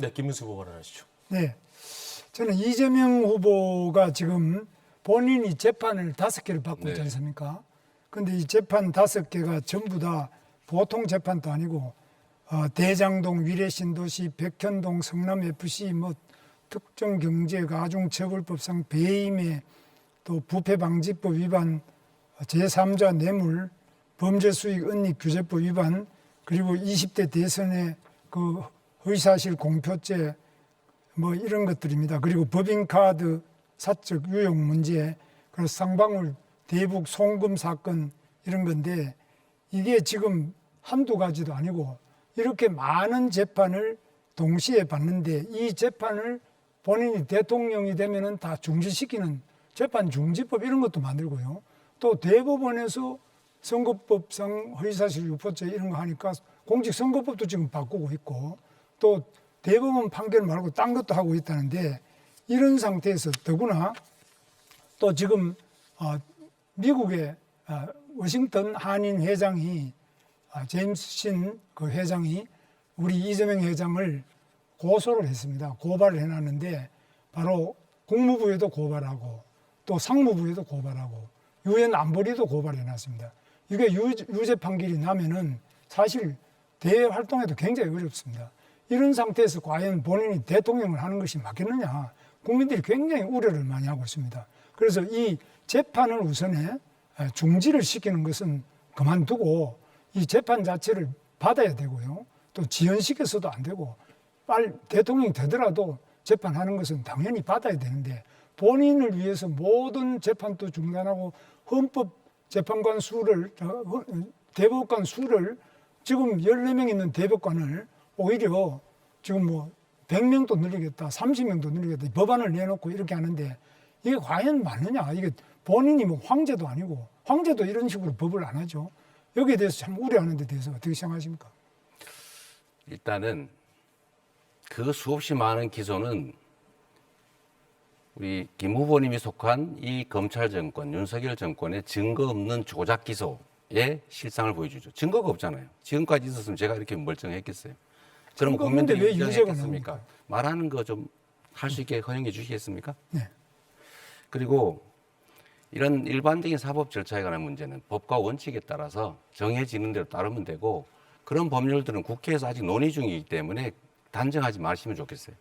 네, 김문수 후보가 하시죠. 네. 저는 이재명 후보가 지금 본인이 재판을 다섯 개를 받고 있지 네. 않습니까? 근데 이 재판 다섯 개가 전부 다 보통 재판도 아니고 어, 대장동 위례신도시 백현동 성남FC 뭐 특정 경제 가중처벌법상 배임에 또 부패방지법 위반 제3자 뇌물 범죄수익 은닉 규제법 위반 그리고 20대 대선의 그 허위사실 공표죄 뭐 이런 것들입니다. 그리고 법인카드 사적 유용 문제, 그리고 쌍방울 대북 송금 사건 이런 건데 이게 지금 한두 가지도 아니고 이렇게 많은 재판을 동시에 받는데 이 재판을 본인이 대통령이 되면은 다 중지시키는 재판 중지법 이런 것도 만들고요. 또 대법원에서 선거법상 허위사실 유포죄 이런 거 하니까 공직선거법도 지금 바꾸고 있고 또 대법원 판결 말고 딴 것도 하고 있다는데 이런 상태에서 더구나 또 지금 어, 미국의 어, 워싱턴 한인 회장이 아, 제임스 신 그 회장이 우리 이재명 회장을 고소를 했습니다. 고발을 해놨는데 바로 국무부에도 고발하고 또 상무부에도 고발하고 유엔 안보리도 고발해놨습니다. 이게 유, 유죄 판결이 나면은 사실 대외 활동에도 굉장히 어렵습니다. 이런 상태에서 과연 본인이 대통령을 하는 것이 맞겠느냐? 국민들이 굉장히 우려를 많이 하고 있습니다. 그래서 이 재판을 우선에 중지를 시키는 것은 그만두고 이 재판 자체를 받아야 되고요. 또 지연시켜서도 안 되고 빨리 대통령이 되더라도 재판하는 것은 당연히 받아야 되는데 본인을 위해서 모든 재판도 중단하고 헌법 재판관 수를 어, 헌- 대법관 수를 지금 14명 있는 대법관을 오히려 지금 뭐 100명도 늘리겠다, 30명도 늘리겠다 법안을 내놓고 이렇게 하는데 이게 과연 맞느냐? 이게 본인이 뭐 황제도 아니고 황제도 이런 식으로 법을 안 하죠. 여기에 대해서 참 우려하는 데 대해서 어떻게 생각하십니까? 일단은 그 수없이 많은 기소는 우리 김 후보님이 속한 이 검찰 정권, 윤석열 정권의 증거 없는 조작 기소의 실상을 보여주죠. 증거가 없잖아요. 지금까지 있었으면 제가 이렇게 멀쩡했겠어요. 없는데 국민들이 왜 인정했겠습니까? 말하는 거 좀 할 수 있게 허용해 주시겠습니까? 네. 그리고 이런 일반적인 사법 절차에 관한 문제는 법과 원칙에 따라서 정해지는 대로 따르면 되고 그런 법률들은 국회에서 아직 논의 중이기 때문에 단정하지 마시면 좋겠어요.